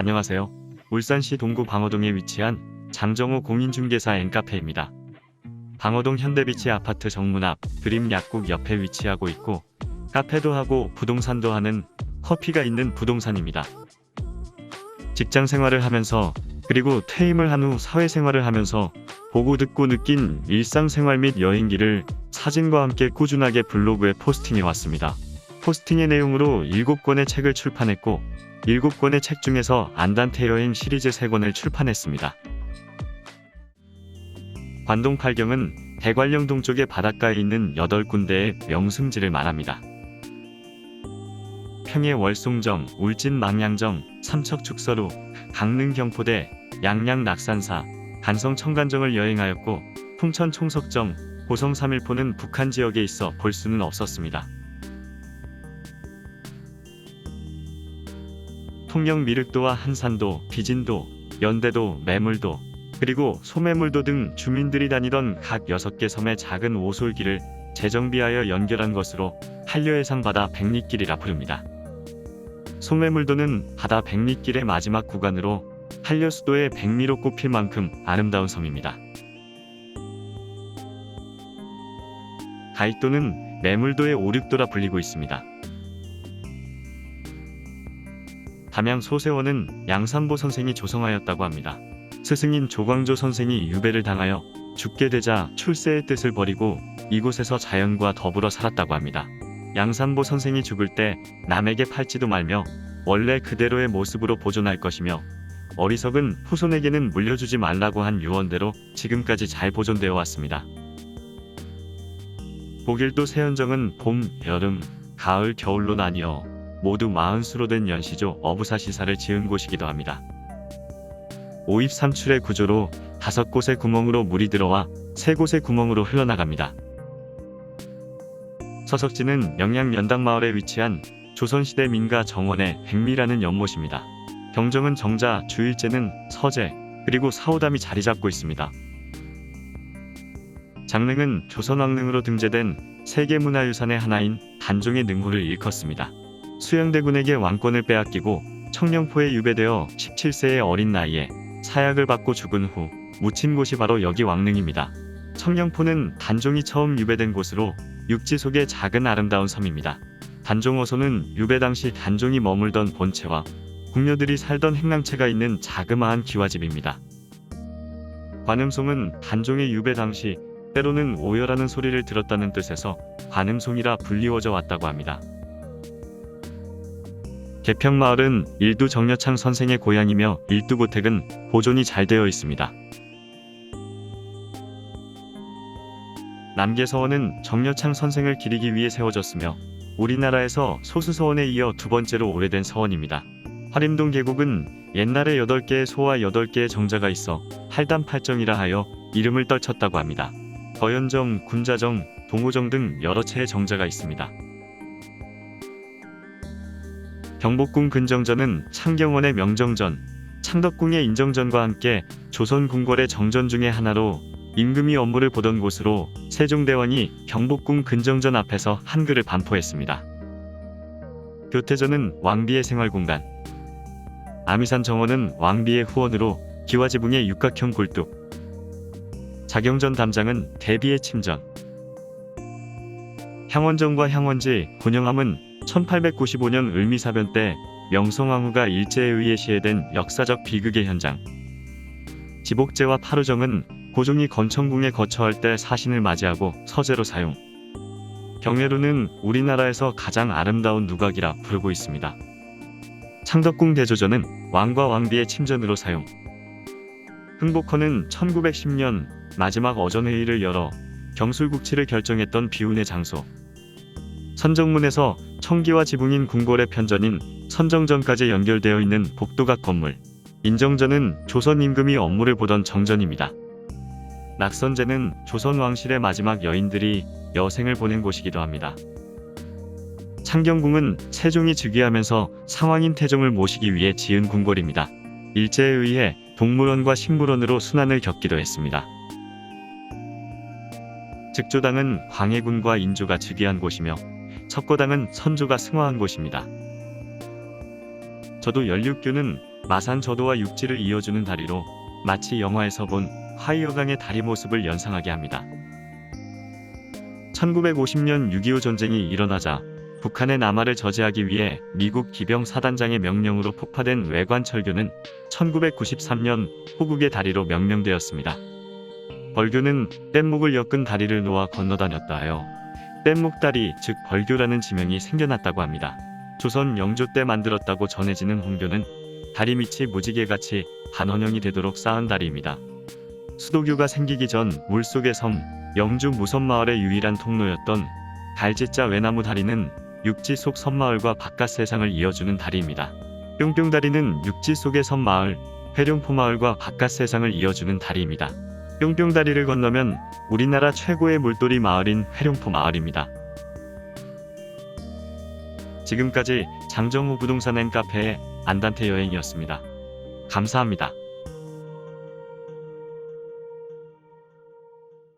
안녕하세요. 울산시 동구 방어동에 위치한 장정호 공인중개사 N카페입니다. 방어동 현대비치 아파트 정문 앞 드림 약국 옆에 위치하고 있고 카페도 하고 부동산도 하는 커피가 있는 부동산입니다. 직장 생활을 하면서 그리고 퇴임을 한 후 사회생활을 하면서 보고 듣고 느낀 일상생활 및 여행기를 사진과 함께 꾸준하게 블로그에 포스팅해 왔습니다. 포스팅의 내용으로 7권의 책을 출판했고 7권의 책 중에서 안단테 여행 시리즈 3권을 출판했습니다. 관동 팔경은 대관령 동쪽의 바닷가에 있는 8군데의 명승지를 말합니다. 평해 월송정, 울진 망양정, 삼척 축서루, 강릉 경포대, 양양 낙산사, 간성 청간정을 여행하였고 풍천 총석정, 고성 삼일포는 북한 지역에 있어 볼 수는 없었습니다. 통영 미륵도와 한산도, 비진도, 연대도, 매물도, 그리고 소매물도 등 주민들이 다니던 각 6개 섬의 작은 오솔길을 재정비하여 연결한 것으로 한려해상 바다 백리길이라 부릅니다. 소매물도는 바다 백리길의 마지막 구간으로 한려수도의 백미로 꼽힐 만큼 아름다운 섬입니다. 가이도는 매물도의 오륙도라 불리고 있습니다. 담양 소세원은 양산보 선생이 조성하였다고 합니다. 스승인 조광조 선생이 유배를 당하여 죽게 되자 출세의 뜻을 버리고 이곳에서 자연과 더불어 살았다고 합니다. 양산보 선생이 죽을 때 남에게 팔지도 말며 원래 그대로의 모습으로 보존할 것이며 어리석은 후손에게는 물려주지 말라고 한 유언대로 지금까지 잘 보존되어 왔습니다. 보길도 세연정은 봄, 여름, 가을, 겨울로 나뉘어 모두 마흔수로 된 연시조 어부사 시사를 지은 곳이기도 합니다. 오입 삼출의 구조로 다섯 곳의 구멍으로 물이 들어와 세 곳의 구멍으로 흘러나갑니다. 서석지는 영양 연당마을에 위치한 조선시대 민가 정원의 백미라는 연못입니다. 경정은 정자, 주일제는 서재, 그리고 사오담이 자리 잡고 있습니다. 장릉은 조선왕릉으로 등재된 세계문화유산의 하나인 단종의 능후를 일컫습니다. 수양대군에게 왕권을 빼앗기고 청령포에 유배되어 17세의 어린 나이에 사약을 받고 죽은 후 묻힌 곳이 바로 여기 왕릉입니다. 청령포는 단종이 처음 유배된 곳으로 육지 속의 작은 아름다운 섬입니다. 단종어소는 유배 당시 단종이 머물던 본체와 궁녀들이 살던 행랑채가 있는 자그마한 기와집입니다. 관음송은 단종의 유배 당시 때로는 오열하는 소리를 들었다는 뜻에서 관음송이라 불리워져 왔다고 합니다. 개평마을은 일두 정여창 선생의 고향이며 일두 고택은 보존이 잘 되어 있습니다. 남계서원은 정여창 선생을 기리기 위해 세워졌으며 우리나라에서 소수서원에 이어 두 번째로 오래된 서원입니다. 화림동 계곡은 옛날에 8개의 소와 8개의 정자가 있어 팔담팔정이라 하여 이름을 떨쳤다고 합니다. 거연정, 군자정, 동호정 등 여러 채의 정자가 있습니다. 경복궁 근정전은 창경원의 명정전, 창덕궁의 인정전과 함께 조선 궁궐의 정전 중의 하나로 임금이 업무를 보던 곳으로 세종대왕이 경복궁 근정전 앞에서 한글을 반포했습니다. 교태전은 왕비의 생활공간, 아미산 정원은 왕비의 후원으로 기와지붕의 육각형 굴뚝, 자경전 담장은 대비의 침전, 향원정과 향원지, 곤영함은 1895년 을미사변 때 명성황후가 일제에 의해 시해된 역사적 비극의 현장. 지복제와 파루정은 고종이 건청궁에 거처할 때 사신을 맞이하고 서재로 사용. 경례루는 우리나라에서 가장 아름다운 누각이라 부르고 있습니다. 창덕궁 대조전은 왕과 왕비의 침전으로 사용. 흥복헌은 1910년 마지막 어전회의를 열어 경술국치를 결정했던 비운의 장소. 선정문에서 청기와 지붕인 궁궐의 편전인 선정전까지 연결되어 있는 복도각 건물. 인정전은 조선 임금이 업무를 보던 정전입니다. 낙선제는 조선 왕실의 마지막 여인들이 여생을 보낸 곳이기도 합니다. 창경궁은 세종이 즉위하면서 상왕인 태종을 모시기 위해 지은 궁궐입니다. 일제에 의해 동물원과 식물원으로 순환을 겪기도 했습니다. 즉조당은 광해군과 인조가 즉위한 곳이며 석고당은 선조가 승화한 곳입니다. 저도 연륙교는 마산 저도와 육지를 이어주는 다리로 마치 영화에서 본 화이어강의 다리 모습을 연상하게 합니다. 1950년 6.25 전쟁이 일어나자 북한의 남하를 저지하기 위해 미국 기병 사단장의 명령으로 폭파된 외관 철교는 1993년 호국의 다리로 명명되었습니다. 벌교는 뗏목을 엮은 다리를 놓아 건너다녔다 하여 뗏목다리 즉 벌교라는 지명이 생겨났다고 합니다. 조선 영조 때 만들었다고 전해지는 홍교는 다리 밑이 무지개같이 반원형이 되도록 쌓은 다리입니다. 수도교가 생기기 전 물속의 섬 영주 무섬마을의 유일한 통로였던 갈지자 외나무 다리는 육지 속 섬마을과 바깥 세상을 이어주는 다리입니다. 뿅뿅다리는 육지 속의 섬마을 회룡포마을과 바깥 세상을 이어주는 다리입니다. 뿅뿅다리를 건너면 우리나라 최고의 물돌이 마을인 회룡포 마을입니다. 지금까지 장정호 부동산 앤 카페의 안단테 여행이었습니다. 감사합니다.